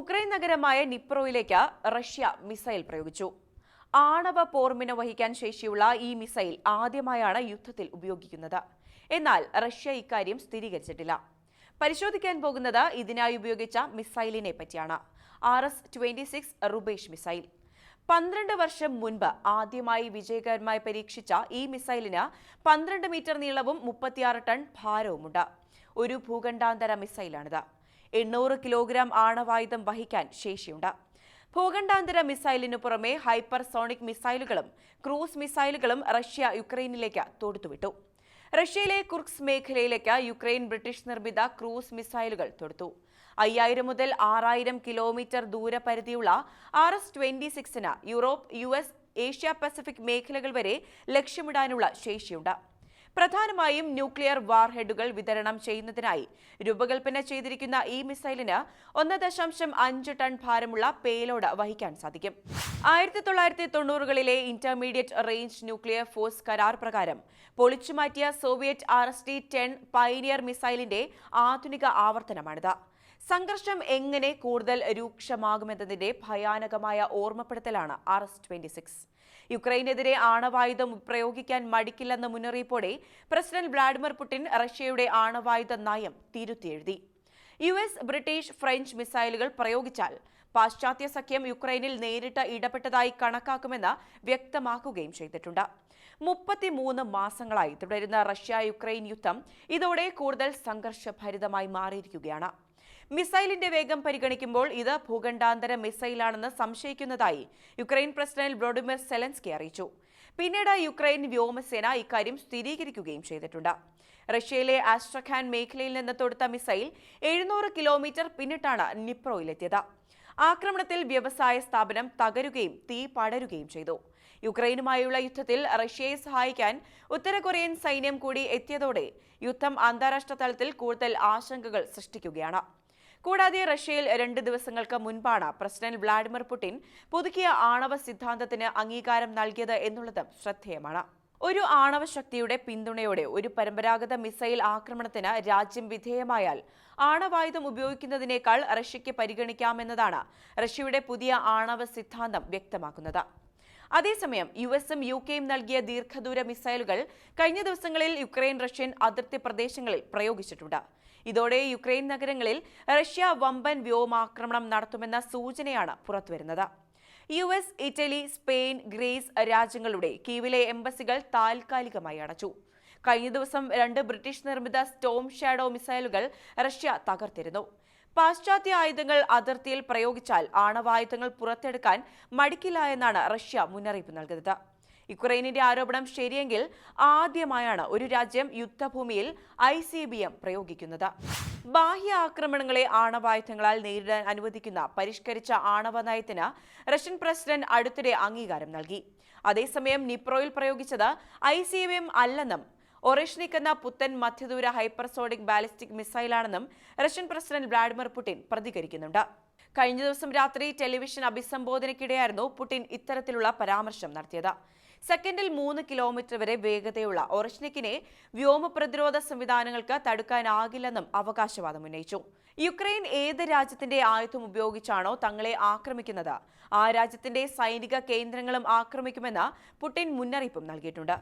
Ukraine നഗരമായ നിപ്രോയിലേക്ക് Russia missile പ്രയോഗിച്ചു. ആണവ പോർമിന വഹിക്കാൻ ശേഷിയുള്ള ഈ മിസൈൽ ആദ്യമായാണ് യുദ്ധത്തിൽ ഉപയോഗിക്കുന്നത്. എന്നാൽ റഷ്യ ഇക്കാര്യം സ്ഥിരീകരിച്ചിട്ടില്ല. പരിശോധിക്കാൻ പോകുന്നത് ഇതിനായി ഉപയോഗിച്ച മിസൈലിനെ പറ്റിയാണ്. R S twenty six Rubezh missile. പന്ത്രണ്ട് വർഷം മുൻപ് ആദ്യമായി വിജയകരമായി പരീക്ഷിച്ച ഈ മിസൈലിന് പന്ത്രണ്ട് മീറ്റർ നീളവും മുപ്പത്തിയാറ് ടൺ ഭാരവുമുണ്ട്. ഒരു ഭൂഖണ്ഡാന്തര മിസൈലാണിത്. എണ്ണൂറ് കിലോഗ്രാം ആണവായുധം വഹിക്കാൻ ശേഷിയുണ്ട്. ഭൂഖണ്ഡാന്തര മിസൈലിനു പുറമെ ഹൈപ്പർസോണിക് മിസൈലുകളും ക്രൂസ് മിസൈലുകളും റഷ്യ യുക്രൈനിലേക്ക് തൊടുത്തുവിട്ടു. റഷ്യയിലെ കുർക്സ് മേഖലയിലേക്ക് യുക്രൈൻ ബ്രിട്ടീഷ് നിർമ്മിത ക്രൂസ് മിസൈലുകൾ തൊടുത്തു. അയ്യായിരം മുതൽ ആറായിരം കിലോമീറ്റർ ദൂരപരിധിയുള്ള R S twenty സിക്സിന് Europe U S Asia Pacific മേഖലകൾ വരെ ലക്ഷ്യമിടാനുള്ള ശേഷിയുണ്ട്. പ്രധാനമായും ന്യൂക്ലിയർ വാർഹെഡുകൾ വിതരണം ചെയ്യുന്നതിനായി രൂപകൽപ്പന ചെയ്തിരിക്കുന്ന ഈ മിസൈലിന് ഒന്ന് ദശാംശം അഞ്ച് ടൺ ഭാരമുള്ള പേലോഡ് വഹിക്കാൻ സാധിക്കും. ആയിരത്തി തൊള്ളായിരത്തി തൊണ്ണൂറുകളിലെ ഇന്റർമീഡിയറ്റ് റേഞ്ച് ന്യൂക്ലിയർ ഫോഴ്സ് കരാർ പ്രകാരം പൊളിച്ചുമാറ്റിയ Soviet R S T ten Pioneer മിസൈലിന്റെ ആധുനിക ആവർത്തനമാണിത്. സംഘർഷം എങ്ങനെ കൂടുതൽ രൂക്ഷമാകുമെന്നതിന്റെ ഭയാനകമായ ഓർമ്മപ്പെടുത്തലാണ് ആർ എസ് ട്വന്റി സിക്സ്. യുക്രൈനെതിരെ ആണവായുധം പ്രയോഗിക്കാൻ മടിക്കില്ലെന്ന മുന്നറിയിപ്പോടെ പ്രസിഡന്റ് വ്ളാഡിമിർ പുടിൻ റഷ്യയുടെ ആണവായുധ നയം തിരുത്തിയെഴുതി. യു എസ് ബ്രിട്ടീഷ് ഫ്രഞ്ച് മിസൈലുകൾ പ്രയോഗിച്ചാൽ പാശ്ചാത്യ സഖ്യം യുക്രൈനിൽ നേരിട്ട് ഇടപെട്ടതായി കണക്കാക്കുമെന്ന് വ്യക്തമാക്കുകയും ചെയ്തിട്ടുണ്ട്. മുപ്പത്തിമൂന്ന് മാസങ്ങളായി തുടരുന്ന റഷ്യ യുക്രൈൻ യുദ്ധം ഇതോടെ കൂടുതൽ സംഘർഷഭരിതമായി മാറിയിരിക്കുകയാണ്. മിസൈലിന്റെ വേഗം പരിഗണിക്കുമ്പോൾ ഇത് ഭൂഖണ്ഡാന്തര മിസൈലാണെന്ന് സംശയിക്കുന്നതായി യുക്രൈൻ പ്രസിഡന്റ് വ്ളോഡിമിർ സെലൻസ്കി അറിയിച്ചു. പിന്നീട് യുക്രൈൻ വ്യോമസേന ഇക്കാര്യം സ്ഥിരീകരിക്കുകയും ചെയ്തിട്ടുണ്ട്. റഷ്യയിലെ ആസ്ട്രഖാൻ മേഖലയിൽ നിന്ന് തൊടുത്ത മിസൈൽ എഴുന്നൂറ് കിലോമീറ്റർ പിന്നിട്ടാണ് നിപ്രോയിലെത്തിയത്. ആക്രമണത്തിൽ വ്യവസായ സ്ഥാപനം തകരുകയും തീ പടരുകയും ചെയ്തു. യുക്രൈനുമായുള്ള യുദ്ധത്തിൽ റഷ്യയെ സഹായിക്കാൻ ഉത്തര കൊറിയൻ സൈന്യം കൂടി എത്തിയതോടെ യുദ്ധം അന്താരാഷ്ട്ര തലത്തിൽ കൂടുതൽ ആശങ്കകൾ സൃഷ്ടിക്കുകയാണ്. കൂടാതെ റഷ്യയിൽ രണ്ട് ദിവസങ്ങൾക്ക് മുൻപാണ് പ്രസിഡന്റ് വ്ളാഡിമിർ പുടിൻ പുതുക്കിയ ആണവ സിദ്ധാന്തത്തിന് അംഗീകാരം നൽകിയത് എന്നുള്ളതും ശ്രദ്ധേയമാണ്. ഒരു ആണവ ശക്തിയുടെ പിന്തുണയോടെ ഒരു പരമ്പരാഗത മിസൈൽ ആക്രമണത്തിന് രാജ്യം വിധേയമായാൽ ആണവായുധം ഉപയോഗിക്കുന്നതിനേക്കാൾ റഷ്യയ്ക്ക് പരിഗണിക്കാമെന്നതാണ് റഷ്യയുടെ പുതിയ ആണവ സിദ്ധാന്തം വ്യക്തമാക്കുന്നത്. അതേസമയം യു എസും യു കെയും നൽകിയ ദീർഘദൂര മിസൈലുകൾ കഴിഞ്ഞ ദിവസങ്ങളിൽ യുക്രൈൻ റഷ്യൻ അതിർത്തി പ്രദേശങ്ങളിൽ പ്രയോഗിച്ചിട്ടുണ്ട്. ഇതോടെ യുക്രൈൻ നഗരങ്ങളിൽ റഷ്യ വമ്പൻ വ്യോമാക്രമണം നടത്തുമെന്ന സൂചനയാണ് പുറത്തുവരുന്നത്. U S Italy Spain Greece രാജ്യങ്ങളുടെ കീവിലെ എംബസികൾ താൽക്കാലികമായി അടച്ചു. കഴിഞ്ഞ ദിവസം രണ്ട് ബ്രിട്ടീഷ് നിർമ്മിത സ്റ്റോം ഷാഡോ മിസൈലുകൾ റഷ്യ തകർത്തിരുന്നു. പാശ്ചാത്യ ആയുധങ്ങൾ അതിർത്തിയിൽ പ്രയോഗിച്ചാൽ ആണവായുധങ്ങൾ പുറത്തെടുക്കാൻ മടിക്കില്ല എന്നാണ് റഷ്യ മുന്നറിയിപ്പ് നൽകുന്നത് യുക്രൈനിന്റെ ആരോപണം ശരിയെങ്കിൽ ആദ്യമായാണ് ഒരു രാജ്യം യുദ്ധഭൂമിയിൽ ഐ സി ബി എം പ്രയോഗിക്കുന്നത്. ബാഹ്യ ആക്രമണങ്ങളെ ആണവായുധങ്ങളാൽ നേരിടാൻ അനുവദിക്കുന്ന പരിഷ്കരിച്ച ആണവ നയത്തിന് റഷ്യൻ പ്രസിഡന്റ് അടുത്തിടെ അംഗീകാരം നൽകി. അതേസമയം നിപ്രോയിൽ പ്രയോഗിച്ചത് ഐ സി ബി എം അല്ലെന്നും ഒറേഷ്നിക് എന്ന പുത്തൻ മധ്യദൂര ഹൈപ്പർസോണിക് ബാലിസ്റ്റിക് മിസൈലാണെന്നും റഷ്യൻ പ്രസിഡന്റ് വ്ളാഡിമിർ പുടിൻ പ്രതികരിക്കുന്നുണ്ട്. കഴിഞ്ഞ ദിവസം രാത്രി ടെലിവിഷൻ അഭിസംബോധനയ്ക്കിടെയായിരുന്നു പുടിൻ ഇത്തരത്തിലുള്ള പരാമർശം നടത്തിയത്. സെക്കൻഡിൽ മൂന്ന് കിലോമീറ്റർ വരെ വേഗതയുള്ള ഒറഷ്നിക്കിനെ വ്യോമ പ്രതിരോധ സംവിധാനങ്ങൾക്ക് തടുക്കാനാകില്ലെന്നും അവകാശവാദം ഉന്നയിച്ചു. യുക്രൈൻ ഏത് രാജ്യത്തിന്റെ ആയുധം ഉപയോഗിച്ചാണോ തങ്ങളെ ആക്രമിക്കുന്നത്? ആ രാജ്യത്തിന്റെ സൈനിക കേന്ദ്രങ്ങളും ആക്രമിക്കുമെന്ന് പുടിൻ മുന്നറിയിപ്പും നൽകിയിട്ടുണ്ട്.